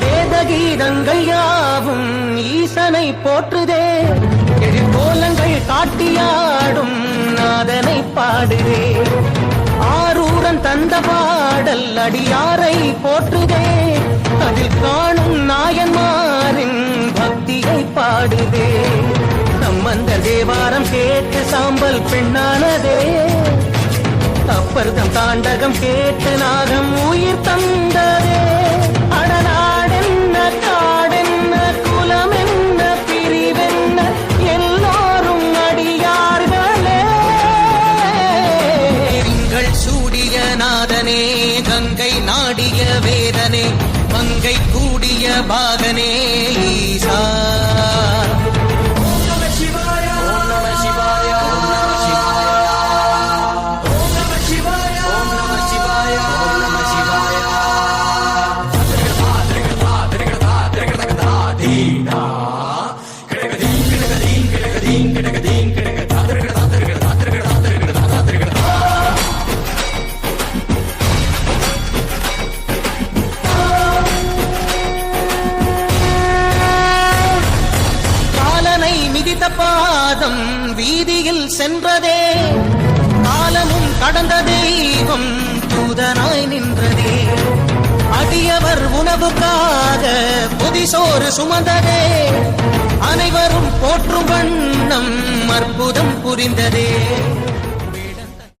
வேதகீதங்கள் யாவும் ஈசனை போற்றுதே. எழிற்கோலங்கள் காட்டியாடும் நாதனை பாடுதே. ஆரூரன் தந்த பாடல் அடியாரை போற்றுதே. அதில் காணும் சம்பந்த தேவாரம் கேட்டு சாம்பல் பெண்ணானதே. அப்பர்தம் தாண்டகம் கேட்டு நாகம் உயிர் தந்ததே. அடநாடென்ன காடென்ன குலமென்ன பிரிவென்ன எல்லோரும் அடியார்களே. திங்கள் சூடிய நாதனே கங்கை நாடிய வேதனே மங்கை கூடிய பாகனே காலனை மிதித்த பாதம் வீதியில் சென்றதே. காலமும் கடந்த தெய்வம் அடியவர் உணவுக்காக புதிசோறு சுமந்ததே. அனைவரும் போற்றும் வண்ணம் அற்புதம் புரிந்ததே.